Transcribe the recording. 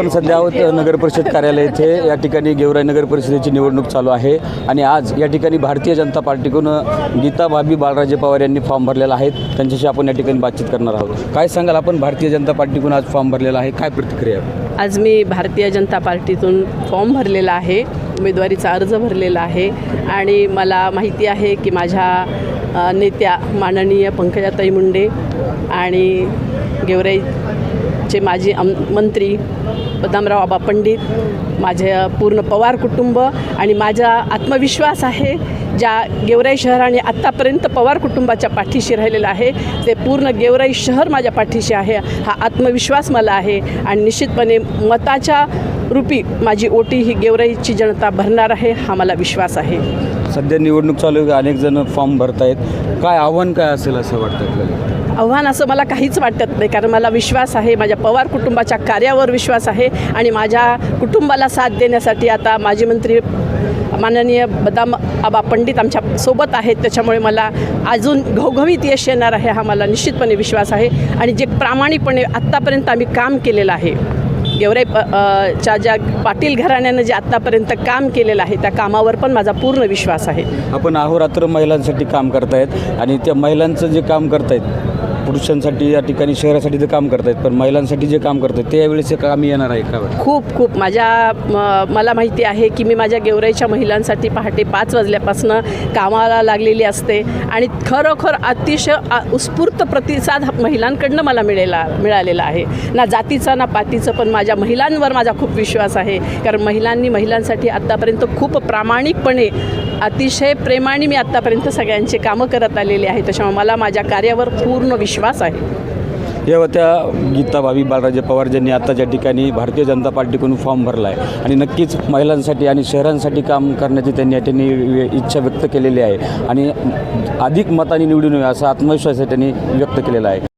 आपण सध्या आहोत नगर परिषद कार्यालय येथे या ठिकाणी गेवराई नगर परिषदेची निवडणूक चालू आहे आणि आज या ठिकाणी भारतीय जनता पार्टीकडून गीता भाभी बाळराजे पवार यांनी फॉर्म भरलेला आहे. त्यांच्याशी आपण या ठिकाणी बातचीत करणार आहोत. काय सांगाल आपण भारतीय जनता पार्टीकडून आज फॉर्म भरलेला आहे? काय प्रतिक्रिया आज मी भारतीय जनता पार्टीतून फॉर्म भरलेला आहे. उमेदवारीचा अर्ज भरलेला आहे. आणि मला माहिती आहे की माझ्या नेत्या माननीय पंकजाताई मुंडे आणि गेवराईचे माजी आम मंत्री बदामराव आबा पंडित माझे पूर्ण पवार कुटुंब आणि माझा आत्मविश्वास आहे ज्या गेवराई शहराने आत्तापर्यंत पवार कुटुंबाच्या पाठीशी राहिलेलं आहे ते पूर्ण गेवराई शहर माझ्या पाठीशी आहे हा आत्मविश्वास मला आहे. आणि निश्चितपणे मताच्या रूपी माझी ओटी ही गेवराईची जनता भरणार आहे हा मला विश्वास आहे. सध्या निवडणूक चालू आहे अनेक जण फॉर्म भरतायत. काय आव्हान काय असेल असं वाटतं आपल्याला? आव्हान असं मला काहीच वाटत नाही कारण मला विश्वास आहे माझ्या पवार कुटुंबाच्या कार्यावर विश्वास आहे आणि माझ्या कुटुंबाला साथ देण्यासाठी आता माजी मंत्री माननीय बदाम आबा पंडित आमच्यासोबत आहेत त्याच्यामुळे मला अजून घवघवीत यश येणार आहे हा मला निश्चितपणे विश्वास आहे. आणि जे प्रामाणिकपणे आत्तापर्यंत आम्ही काम केलेलं आहे गेवराई प च्या ज्या पाटील घराण्यानं जे आत्तापर्यंत काम केलेलं आहे त्या कामावर पण माझा पूर्ण विश्वास आहे. आपण अहोरात्र महिलांसाठी काम करतायत आणि त्या महिलांचं जे काम करतायत पुरुषांसाठी या ठिकाणी शहरासाठी जे काम करतायत पण महिलांसाठी जे काम करतायत ते यावेळेस काम येणार आहे का खूप खूप. माझ्या म- मला माहिती आहे की मी माझ्या गेवराईच्या महिलांसाठी पहाटे पाच वाजल्यापासून कामाला लागलेली असते आणि खरोखर अतिशय आ- उत्स्फूर्त प्रतिसाद हा महिलांकडनं मला मिळेला मिळालेला आहे. ना जातीचा ना पातीचं पण माझ्या महिलांवर माझा खूप विश्वास आहे. कारण महिलांनी महिलांसाठी आत्तापर्यंत खूप प्रामाणिकपणे अतिशय प्रेमाने मी आत्तापर्यंत सगळ्यांचे कामं करत आलेले आहे. त्याच्यामुळे मला माझ्या कार्यावर पूर्ण विश्वास विश्वास आहे? या होत्या गीता भावी बाळराजे पवार ज्यांनी आताच्या ठिकाणी भारतीय जनता पार्टीकडून फॉर्म भरला आहे आणि नक्कीच महिलांसाठी आणि शहरांसाठी काम करण्याची त्यांनी या ठिकाणी इच्छा व्यक्त केलेली आहे आणि अधिक मताने निवडून येऊ असा आत्मविश्वास त्यांनी व्यक्त केलेला आहे.